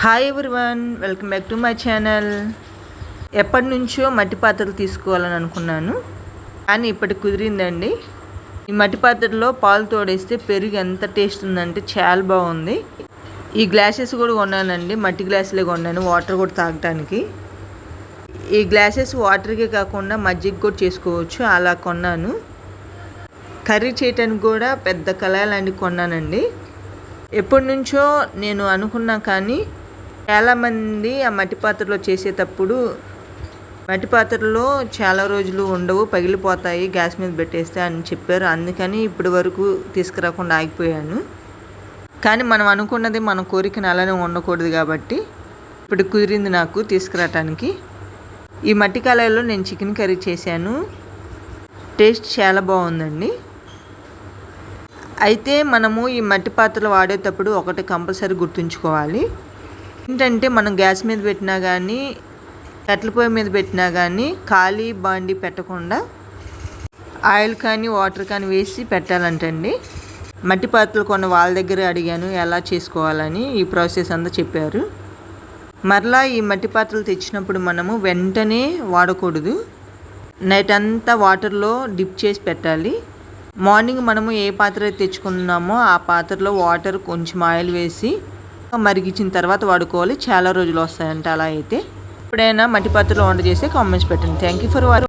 Hi everyone welcome back to my channel ఎప్పటి నుంచో మట్టి పాత్రలు తీసుకోవాలని అనుకున్నాను. కానీ ఇప్పటికి కుదిరిందండి. ఈ మట్టి పాత్రలో పాలు తోడేస్తే పెరుగు ఎంత టేస్ట్ ఉందంటే చాలా బాగుంది. ఈ గ్లాసెస్ కూడా కొన్నానండి. మట్టి గ్లాసులే కొన్నాను వాటర్ కూడా తాగటానికి. ఈ గ్లాసెస్ వాటర్కే కాకుండా మజ్జిగ కూడా చేసుకోవచ్చు అలా కొన్నాను. కర్రీ చేయటానికి కూడా పెద్ద కళ లాంటివి కొన్నానండి. ఎప్పటి నుంచో నేను అనుకున్నా కానీ చాలామంది ఆ మట్టి పాత్రలో చేసేటప్పుడు మట్టి పాత్రలో చాలా రోజులు ఉండవు పగిలిపోతాయి గ్యాస్ మీద పెట్టేస్తే అని చెప్పారు. అందుకని ఇప్పటి వరకు తీసుకురాకుండా ఆగిపోయాను. కానీ మనం అనుకున్నది మన కోరికను అలానే ఉండకూడదు కాబట్టి ఇప్పుడు కుదిరింది నాకు తీసుకురావటానికి. ఈ మట్టి కళాయిలో నేను చికెన్ కర్రీ చేశాను. టేస్ట్ చాలా బాగుందండి. అయితే మనము ఈ మట్టి పాత్రలు వాడేటప్పుడు ఒకటి కంపల్సరీ గుర్తుంచుకోవాలి. ఏంటంటే మనం గ్యాస్ మీద పెట్టినా కానీ కట్టెల పొయ్యి మీద పెట్టినా కానీ ఖాళీ బాండి పెట్టకుండా ఆయిల్ కానీ వాటర్ కానీ వేసి పెట్టాలంటండి. మట్టి పాత్రలు కొన్న వాళ్ళ దగ్గర అడిగాను ఎలా చేసుకోవాలని ఈ ప్రాసెస్ అంతా చెప్పారు. మరలా ఈ మట్టి పాత్రలు తెచ్చినప్పుడు మనము వెంటనే వాడకూడదు. నైట్ అంతా వాటర్లో డిప్ చేసి పెట్టాలి. మార్నింగ్ మనము ఏ పాత్ర తెచ్చుకున్నామో ఆ పాత్రలో వాటర్ కొంచెం ఆయిల్ వేసి మరిగించిన తర్వాత వాడుకోవాలి. చాలా రోజులు వస్తాయంట అలా అయితే. ఎప్పుడైనా మట్టి పాత్రలో వంట చేస్తే కామెంట్స్ పెట్టండి. థ్యాంక్ యూ ఫర్ వారు